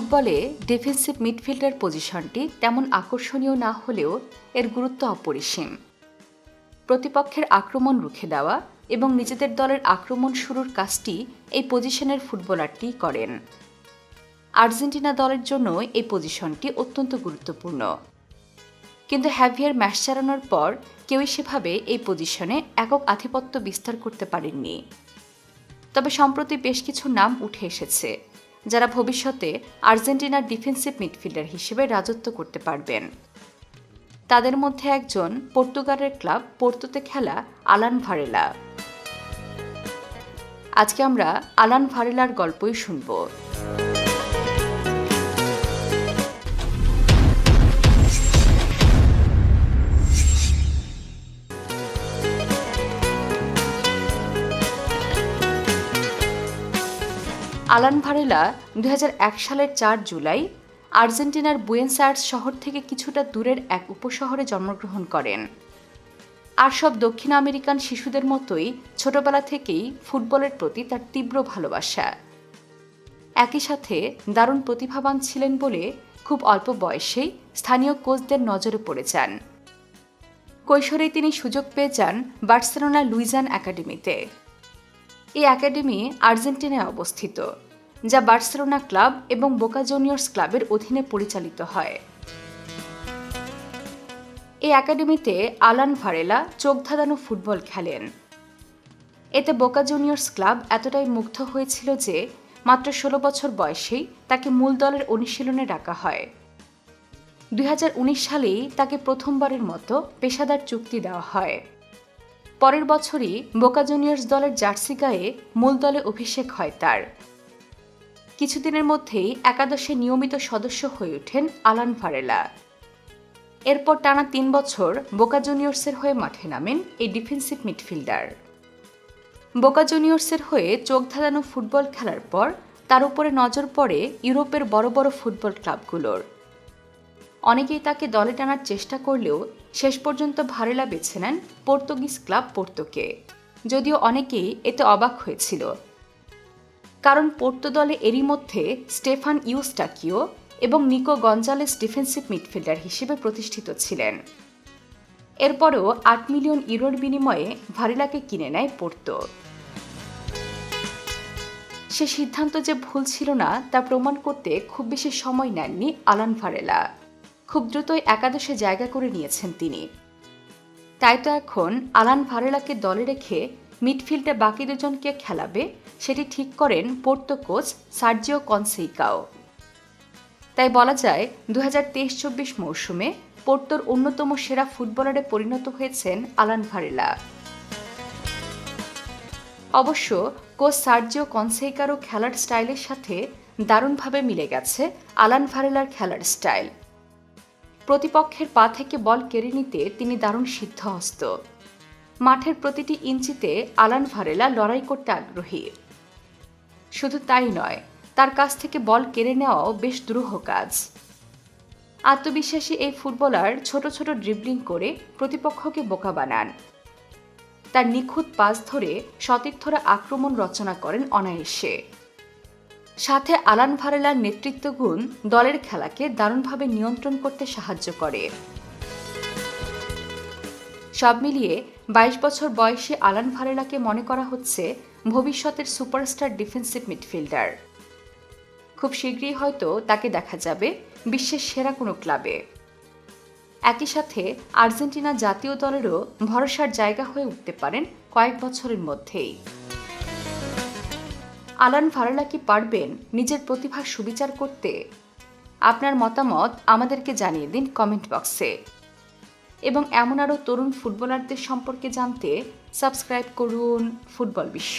ফুটবলে defensive midfielder পজিশনটি তেমন আকর্ষণীয় না হলেও এর গুরুত্ব অপরিসীম। প্রতিপক্ষের আক্রমণ রুখে দেওয়া এবং নিজেদের দলের আক্রমণ শুরুর কাজটি এই পজিশনের ফুটবলারটি করেন। আর্জেন্টিনা দলের জন্য এই পজিশনটি অত্যন্ত গুরুত্বপূর্ণ। কিন্তু হ্যাভিয়ার ম্যাচ চালানোর পর কেউই সেভাবে এই পজিশনে একক আধিপত্য বিস্তার করতে পারেননি। তবে সম্প্রতি বেশ কিছু নাম উঠে এসেছে। যারা ভবিষ্যতে আর্জেন্টিনার ডিফেন্সিভ মিডফিল্ডার হিসেবে রাজত্ব করতে পারবেন। তাদের মধ্যে একজন পর্তুগালের ক্লাব পোর্তোতে খেলা আলান ভারেলা। আজকে আমরা আলান ভারেলার গল্পই শুনব। আলান ভারেলা দুই হাজার এক সালের চার জুলাই আর্জেন্টিনার বুয়েন্স আয়ার্স শহর থেকে কিছুটা দূরের এক উপশহরে জন্মগ্রহণ করেন। আর সব দক্ষিণ আমেরিকান শিশুদের মতোই ছোটবেলা থেকেই ফুটবলের প্রতি তার তীব্র ভালোবাসা। একই সাথে দারুণ প্রতিভাবান ছিলেন বলে খুব অল্প বয়সেই স্থানীয় কোচদের নজরে পড়ে যান। কৈশোরেই তিনি সুযোগ পেয়ে যান বার্সেলোনা লুইজান একাডেমিতে। এই একাডেমি আর্জেন্টিনায় অবস্থিত, যা বার্সেলোনা ক্লাব এবং বোকা জুনিয়র্স ক্লাবের অধীনে পরিচালিত হয়। এই একাডেমিতে আলান ভারেলা চোখ ধাঁধানো ফুটবল খেলেন। এতে বোকা জুনিয়র্স ক্লাব এতটাই মুগ্ধ হয়েছিল যে, মাত্র ষোলো বছর বয়সেই তাকে মূল দলের অনুশীলনে ডাকা হয়। দুই হাজার উনিশ সালেই তাকে প্রথমবারের মতো পেশাদার চুক্তি দেওয়া হয়। পরের বছরই বোকা জুনিয়র্স দলের জার্সি গায়ে মূল দলে অভিষেক হয় তার। কিছুদিনের মধ্যেই একাদশে নিয়মিত সদস্য হয়ে ওঠেন আলান ভারেলা এরপর টানা তিন বছর বোকা জুনিয়র্সের হয়ে মাঠে নামেন এই ডিফেন্সিভ মিডফিল্ডার। বোকা জুনিয়র্সের হয়ে চোখ ধাঁধানো ফুটবল খেলার পর তার উপরে নজর পড়ে ইউরোপের বড় বড় ফুটবল ক্লাবগুলোর। অনেকেই তাকে দলে টানার চেষ্টা করলেও শেষ পর্যন্ত ভারেলা বেছে নেন পর্তুগিজ ক্লাব পোর্তোকে। যদিও অনেকেই এতে অবাক হয়েছিল। কারণ পোর্তো দলে এরই মধ্যে স্টেফান ইউস্টাকিও এবং নিকো গঞ্জালেস ডিফেন্সিভ মিডফিল্ডার হিসেবে প্রতিষ্ঠিত ছিলেন। এরপরও আট মিলিয়ন ইউরোর বিনিময়ে ভারেলাকে কিনে নেয় পোর্তো। সে সিদ্ধান্ত যে ভুল ছিল না তা প্রমাণ করতে খুব বেশি সময় নেননি আলান ভারেলা। খুব দ্রুতই একাদশে জায়গা করে নিয়েছেন তিনি। তাই তো এখন আলান ভারেলাকে দলে রেখে মিডফিল্ডে বাকি দুজনকে খেলাবে, সেটি ঠিক করেন পোর্তো কোচ সার্জিও কনসেইকাও। তাই বলা যায় দু হাজার তেইশ চব্বিশ মৌসুমে পোর্তোর অন্যতম সেরা ফুটবলারে পরিণত হয়েছেন আলান ভারেলা। অবশ্য কোচ সার্জিও কনসেইকারও খেলার স্টাইলের সাথে দারুণভাবে মিলে গেছে আলান ভারেলার খেলার স্টাইল। প্রতিপক্ষের পা থেকে বল কেড়ে নিতে তিনি দারুণ সিদ্ধহস্ত। মাঠের প্রতিটি ইঞ্চিতে আলান ভারেলা লড়াই করতে আগ্রহী। শুধু তাই নয়, তার কাছ থেকে বল কেড়ে নেওয়াও বেশ দ্রুহ কাজ। আত্মবিশ্বাসী এই ফুটবলার ছোট ছোট ড্রিবলিং করে প্রতিপক্ষকে বোকা বানান। তার নিখুঁত পাস ধরে সতীর্থরা আক্রমণ রচনা করেন অনায়াসে। সাথে আলান ভারেলার নেতৃত্ব গুণ দলের খেলাকে দারুণভাবে নিয়ন্ত্রণ করতে সাহায্য করে। সব মিলিয়ে বাইশ বছর বয়সী আলান ভারেলাকে মনে করা হচ্ছে ভবিষ্যতের সুপারস্টার ডিফেন্সিভ মিডফিল্ডার। খুব শীঘ্রই হয়তো তাকে দেখা যাবে বিশ্বের সেরা কোনো ক্লাবে। একই সাথে আর্জেন্টিনা জাতীয় দলেরও ভরসার জায়গা হয়ে উঠতে পারেন কয়েক বছরের মধ্যেই। আলান ফারালা কি পারবেন নিজের প্রতিভার সুবিচার করতে? আপনার মতামত আমাদেরকে জানিয়ে দিন কমেন্ট বক্সে। এবং এমন আরও তরুণ ফুটবলারদের সম্পর্কে জানতে সাবস্ক্রাইব করুন ফুটবল বিশ্ব।